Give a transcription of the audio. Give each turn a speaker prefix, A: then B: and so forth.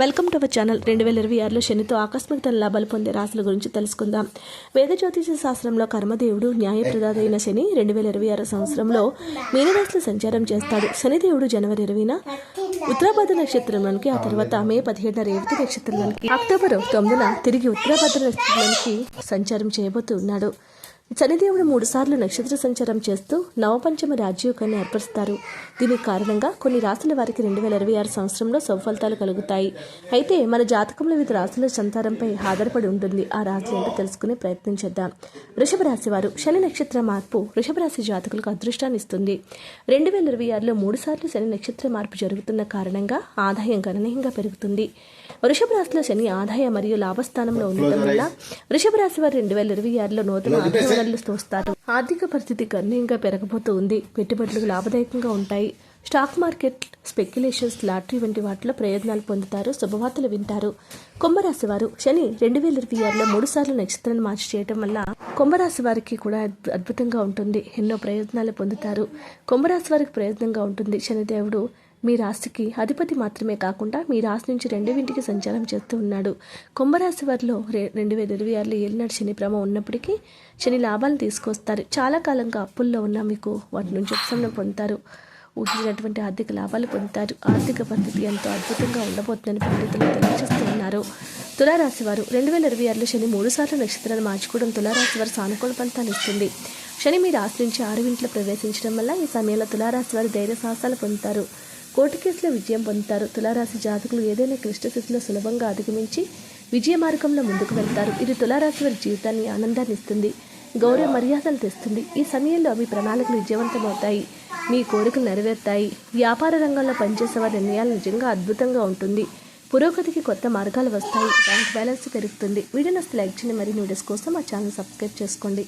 A: Welcome to our channel. రెండు వేల ఇరవై ఆరులో శనితో ఆకస్మిక లాభాలు పొందే రాశుల గురించి తెలుసుకుందాం. వేద జ్యోతిష శాస్త్రంలో కర్మదేవుడు న్యాయప్రదాత అయిన శని రెండు వేల ఇరవై ఆరు సంవత్సరంలో మీనరాశిలో సంచారం చేస్తాడు. శనిదేవుడు జనవరి ఇరవైన ఉత్తరాభద్ర నక్షత్రంలోనికి ఆ తర్వాత మే పదిహేడున రేవతి నక్షత్రంలోనికి అక్టోబర్ తొమ్మిదిన తిరిగి ఉత్తరాభద్ర నక్షత్రంలోనికి సంచారం చేయబోతున్నాడు. శనిదేవుడు మూడుసార్లు నక్షత్ర సంచారం చేస్తూ నవపంచమ రాజయోగాన్ని ఏర్పరుస్తారు. దీనికి కారణంగా కొన్ని రాశుల వారికి రెండు వేల ఇరవై ఆరు సంవత్సరంలో సౌఫలితాలు కలుగుతాయి. అయితే మన జాతకంలో వివిధ రాశుల సంతారంపై ఆధారపడి ఉంటుంది. ఆ రాశులు ఏంటో తెలుసుకునే ప్రయత్నం చేద్దాం. వృషభ రాశి వారు శని నక్షత్ర మార్పు వృషభ రాశి జాతకులకు అదృష్టాన్ని ఇస్తుంది. రెండు వేల ఇరవై ఆరులో మూడు సార్లు శని నక్షత్ర మార్పు జరుగుతున్న కారణంగా ఆదాయం గణనీయంగా పెరుగుతుంది. వృషభ రాశిలో శని ఆదాయ మరియు లాభస్థానంలో ఉండటం వల్ల వృషభ రాశి వారు రెండు వేల ఇరవై ఆరులో నూతన ఆదాయ వనరులు తోస్తారు ఆర్థిక పరిస్థితి గణనీయంగా పెరగబోతూ ఉంది. పెట్టుబడులు లాభదాయకంగా ఉంటాయి. స్టాక్ మార్కెట్ స్పెక్యులేషన్స్ లాటరీ వంటి వాటిలో ప్రయోజనాలు పొందుతారు. శుభవార్తలు వింటారు. కుంభరాశి వారు శని రెండు వేల ఇరవై ఆరులో మూడు సార్లు నక్షత్రాన్ని మార్చి చేయటం వల్ల కుంభరాశి వారికి కూడా అద్భుతంగా ఉంటుంది. ఎన్నో ప్రయోజనాలు పొందుతారు. కుంభరాశి వారికి ప్రయోజనంగా ఉంటుంది. శనిదేవుడు మీ రాశికి అధిపతి మాత్రమే కాకుండా మీ రాశి నుంచి రెండవింటికి సంచారం చేస్తూ ఉన్నాడు. కుంభరాశి వారిలో రె- రెండు వేల ఇరవై ఆరులో ఏలినాడు శని భ్రమ ఉన్నప్పటికీ శని లాభాలను తీసుకొస్తారు. చాలా కాలంగా అప్పుల్లో ఉన్న మీకు వాటి నుంచి ఉపశమనం పొందుతారు. ఊహించినటువంటి ఆర్థిక లాభాలు పొందుతారు. ఆర్థిక పరిస్థితి ఎంతో అద్భుతంగా ఉండబోతుందని పండితులు తెలియజేస్తున్నారు తులారాశి వారు రెండు వేల ఇరవై ఆరులో శని మూడుసార్లు నక్షత్రాన్ని నక్షత్రాలు మార్చుకోవడం తులారాశి వారు సానుకూల ఫలితాన్ని ఇస్తుంది. శని మీ రాశి నుంచి ఆరు ఇంట్లో ప్రవేశించడం వల్ల ఈ సమయంలో తులారాశి వారు ధైర్య సాహసాలు పొందుతారు. కోర్టు కేసులో విజయం పొందుతారు. తులారాశి జాతకులు ఏదైనా క్లిష్ట స్థితిలో సులభంగా అధిగమించి విజయ మార్గంలో ముందుకు వెళ్తారు. ఇది తులారాశి వారి జీవితాన్ని ఆనందాన్ని ఇస్తుంది. గౌరవ మర్యాదలు తెస్తుంది. ఈ సమయంలో మీ ప్రణాళికలు విజయవంతమవుతాయి. మీ కోరికలు నెరవేరుతాయి. వ్యాపార రంగంలో పనిచేసే వారి నిర్ణయాలు నిజంగా అద్భుతంగా ఉంటుంది. పురోగతికి కొత్త మార్గాలు వస్తాయి. బ్యాంక్ బ్యాలెన్స్ పెరుగుతుంది. వీడియో నస్తే లైక్ చేయండి. మరిన్ని వీడియోస్ కోసం మా ఛానల్ సబ్స్క్రైబ్ చేసుకోండి.